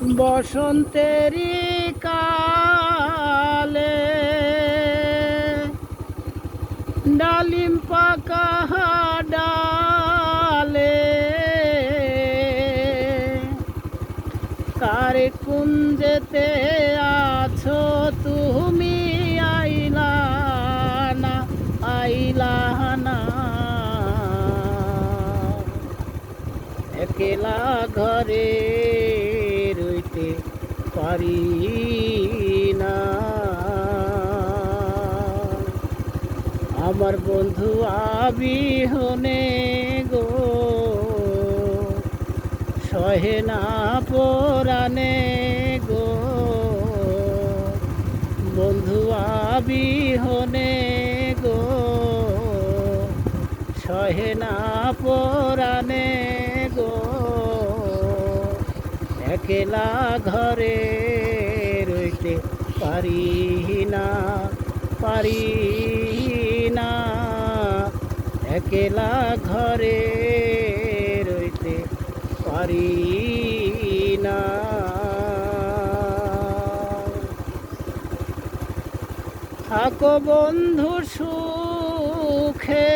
বসন্তেরই কালে ডালিম পাকা ডালে কার কুঞ্জেতে আছো তুমি আইলা না আইলা না। ঘরে পারি না আমার বন্ধু আবিহনে গো, সহে না পরানে গো। বন্ধু আবিহনে গো, সহে না পরানে একলা ঘরে, রইতে পারি না পারি না। একলা ঘরে, রইতে পারি না। থাকো বন্ধু সুখে,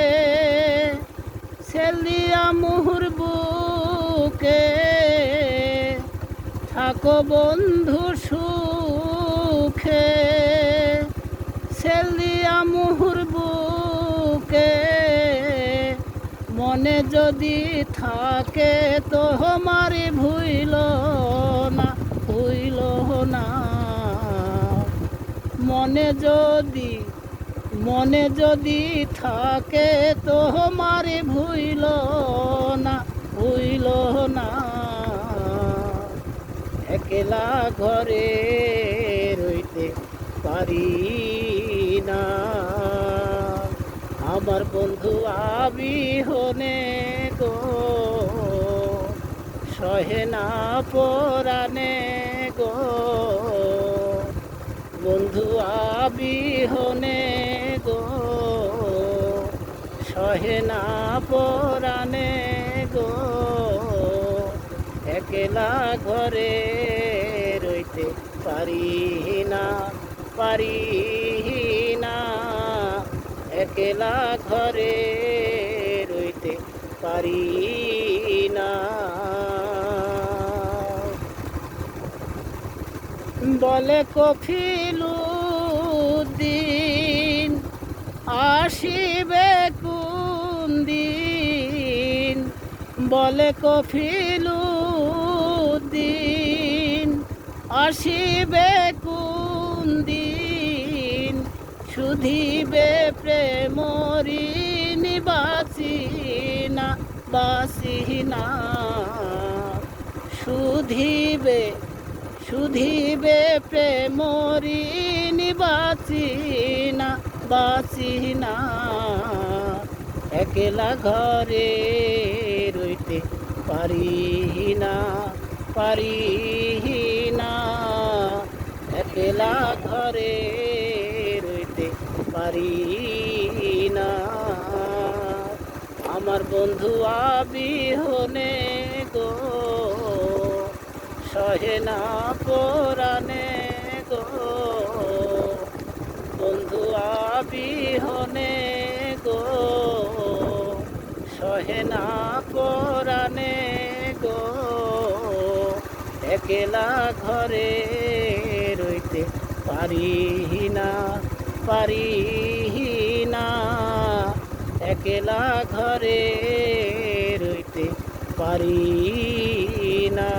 সেলিয়া মুহুর বুকে থাকো বন্ধু সুখে, সেলিয়া মুহুর বুকে, মনে যদি থাকে তোমারি ভুইল না ভুইল না। মনে যদি মনে যদি থাকে তোমারে ভুইল না ভুইল না। একলা ঘরে রইতে পারি না। আমার বন্ধু আবিহনে গো, সহে না পরানে গো। বন্ধু আবিহনে গো, সহে না পরানে গো। একলা ঘরে পারি না পারি না একলা ঘরে রইতে পারি না বলে কফিলুদ্দিন, আসিবে কোন দিন বলে কফিলুদ্দিন আসিবে কোন দিন? সুধিবে প্রেমরি নিবাসী না বাসি না সুধিবে সুধিবে প্রেমরি নিবাসী না বাসি না একলা ঘরে রইতে পারি না পারি না একলা ঘরে রইতে পারি না। আমার বন্ধু আবিহনে গো, সহে না পরানে গো। বন্ধু আবিহনে গো, সহে না পরানে গো। একলা ঘরে পারি না পারি না একলা ঘরে রইতে পারি না